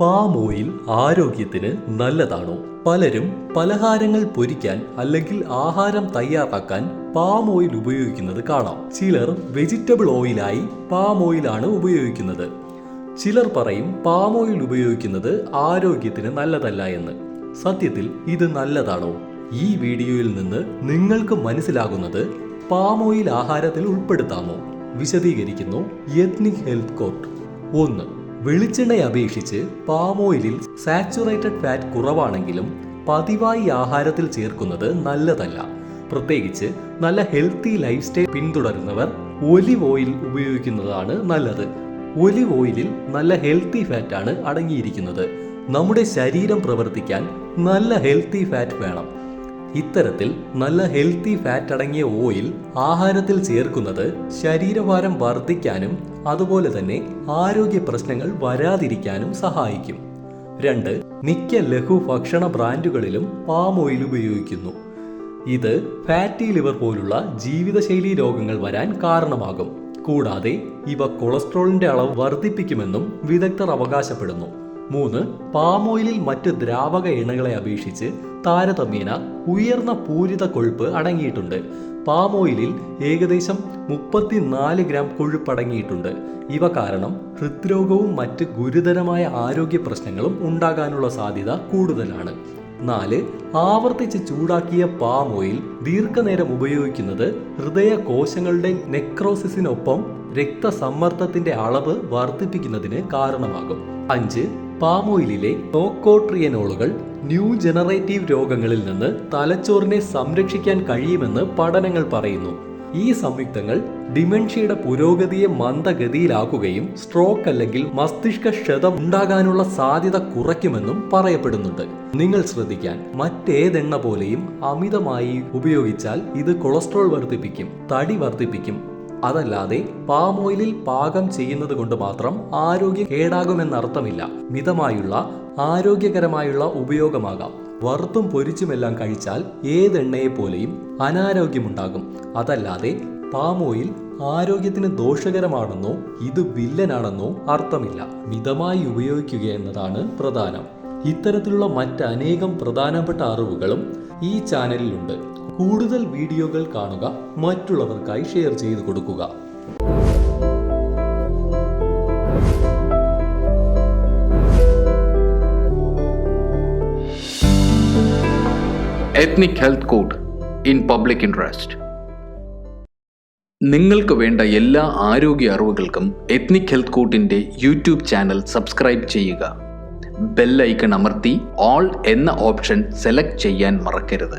Palm oil ആരോഗ്യത്തിന് നല്ലതാണോ? പലരും പലഹാരങ്ങൾ പൊരിക്കാൻ അല്ലെങ്കിൽ ആഹാരം തയ്യാറാക്കാൻ പാം ഓയിൽ ഉപയോഗിക്കുന്നത് കാണാം. ചിലർ വെജിറ്റബിൾ ഓയിലായി പാം ഓയിലാണ് ഉപയോഗിക്കുന്നത്. ചിലർ പറയും പാം ഓയിൽ ഉപയോഗിക്കുന്നത് ആരോഗ്യത്തിന് നല്ലതല്ല എന്ന്. സത്യത്തിൽ ഇത് നല്ലതാണോ? ഈ വീഡിയോയിൽ നിന്ന് നിങ്ങൾക്ക് മനസ്സിലാകുന്നത് പാം ഓയിൽ ആഹാരത്തിൽ ഉൾപ്പെടുത്താമോ? വിശദീകരിക്കുന്നു എത്നിക് ഹെൽത്ത് കോർട്ട്. ഒന്ന് വെളിച്ചെണ്ണയെ അപേക്ഷിച്ച് പാം ഓയിലിൽ സാച്ചുറേറ്റഡ് ഫാറ്റ് കുറവാണെങ്കിലും പതിവായി ആഹാരത്തിൽ ചേർക്കുന്നത് നല്ലതല്ല. പ്രത്യേകിച്ച് നല്ല ഹെൽത്തി ലൈഫ് സ്റ്റൈൽ പിന്തുടരുന്നവർ ഒലിവ് ഓയിൽ ഉപയോഗിക്കുന്നതാണ് നല്ലത്. ഒലിവ് ഓയിലിൽ നല്ല ഹെൽത്തി ഫാറ്റാണ് അടങ്ങിയിരിക്കുന്നത്. നമ്മുടെ ശരീരം പ്രവർത്തിക്കാൻ നല്ല ഹെൽത്തി ഫാറ്റ് വേണം. ഇത്തരത്തിൽ നല്ല ഹെൽത്തി ഫാറ്റ് അടങ്ങിയ ഓയിൽ ആഹാരത്തിൽ ചേർക്കുന്നത് ശരീരഭാരം വർദ്ധിക്കാനും അതുപോലെ തന്നെ ആരോഗ്യ പ്രശ്നങ്ങൾ വരാതിരിക്കാനും സഹായിക്കും. രണ്ട് മിക്ക ലഘു ഭക്ഷണ ബ്രാൻഡുകളിലും പാം ഓയിൽ ഉപയോഗിക്കുന്നു. ഇത് ഫാറ്റി ലിവർ പോലുള്ള ജീവിതശൈലി രോഗങ്ങൾ വരാൻ കാരണമാകും. കൂടാതെ ഇവ കൊളസ്ട്രോളിന്റെ അളവ് വർദ്ധിപ്പിക്കുമെന്നും വിദഗ്ധർ അവകാശപ്പെടുന്നു. മൂന്ന് പാമോയിലിൽ മറ്റ് ദ്രാവക എണ്ണകളെ അപേക്ഷിച്ച് താരതമ്യേന ഉയർന്ന പൂരിത കൊഴുപ്പ് അടങ്ങിയിട്ടുണ്ട്. പാമോയിലിൽ ഏകദേശം മുപ്പത്തിനാല് ഗ്രാം കൊഴുപ്പ് അടങ്ങിയിട്ടുണ്ട്. ഇവ കാരണം ഹൃദ്രോഗവും മറ്റ് ഗുരുതരമായ ആരോഗ്യ പ്രശ്നങ്ങളും ഉണ്ടാകാനുള്ള സാധ്യത കൂടുതലാണ്. നാല് ആവർത്തിച്ച് ചൂടാക്കിയ പാം ഓയിൽ ദീർഘനേരം ഉപയോഗിക്കുന്നത് ഹൃദയ കോശങ്ങളുടെ നെക്രോസിസിനൊപ്പം രക്തസമ്മർദ്ദത്തിന്റെ അളവ് വർദ്ധിപ്പിക്കുന്നതിന് കാരണമാകും. അഞ്ച് പാം ഓയിലിലെ ടോക്കോട്രിയനോളുകൾ ന്യൂ ജനറേറ്റീവ് രോഗങ്ങളിൽ നിന്ന് തലച്ചോറിനെ സംരക്ഷിക്കാൻ കഴിയുമെന്ന് പഠനങ്ങൾ പറയുന്നു. ഈ സംയുക്തങ്ങൾ ഡിമെൻഷ്യയുടെ പുരോഗതിയെ മന്ദഗതിയിലാക്കുകയും സ്ട്രോക്ക് അല്ലെങ്കിൽ മസ്തിഷ്ക ക്ഷതം ഉണ്ടാകാനുള്ള സാധ്യത കുറയ്ക്കുമെന്നും പറയപ്പെടുന്നുണ്ട്. നിങ്ങൾ ശ്രദ്ധിക്കാൻ മറ്റേതെണ്ണ പോലെയും അമിതമായി ഉപയോഗിച്ചാൽ ഇത് കൊളസ്ട്രോൾ വർദ്ധിപ്പിക്കും തടി വർദ്ധിപ്പിക്കും അതല്ലാതെ പാം ഓയിലിൽ പാകം ചെയ്യുന്നത് കൊണ്ട് മാത്രം ആരോഗ്യം കേടാകുമെന്നർത്ഥമില്ല. മിതമായുള്ള ആരോഗ്യകരമായുള്ള ഉപയോഗമാകാം. വറുത്തും പൊരിച്ചുമെല്ലാം കഴിച്ചാൽ ഏതെണ്ണയെ പോലെയും അനാരോഗ്യമുണ്ടാകും. അതല്ലാതെ പാം ഓയിൽ ആരോഗ്യത്തിന് ദോഷകരമാണെന്നോ ഇത് വില്ലനാണെന്നോ അർത്ഥമില്ല. മിതമായി ഉപയോഗിക്കുക എന്നതാണ് പ്രധാനം. ഇത്തരത്തിലുള്ള മറ്റനേകം പ്രധാനപ്പെട്ട അറിവുകളും ഈ ചാനലിലുണ്ട്. കൂടുതൽ വീഡിയോകൾ കാണുക മറ്റുള്ളവർക്കായി ഷെയർ ചെയ്തു കൊടുക്കുക. Ethnic health code in public interest നിങ്ങൾക്ക് വേണ്ട എല്ലാ ആരോഗ്യ അറിവുകൾക്കും എത്നിക് ഹെൽത്ത് കോഡിന്റെ യൂട്യൂബ് ചാനൽ സബ്സ്ക്രൈബ് ചെയ്യുക. ബെൽ ഐക്കൺ അമർത്തി ഓൾ എന്ന ഓപ്ഷൻ സെലക്ട് ചെയ്യാൻ മറക്കരുത്.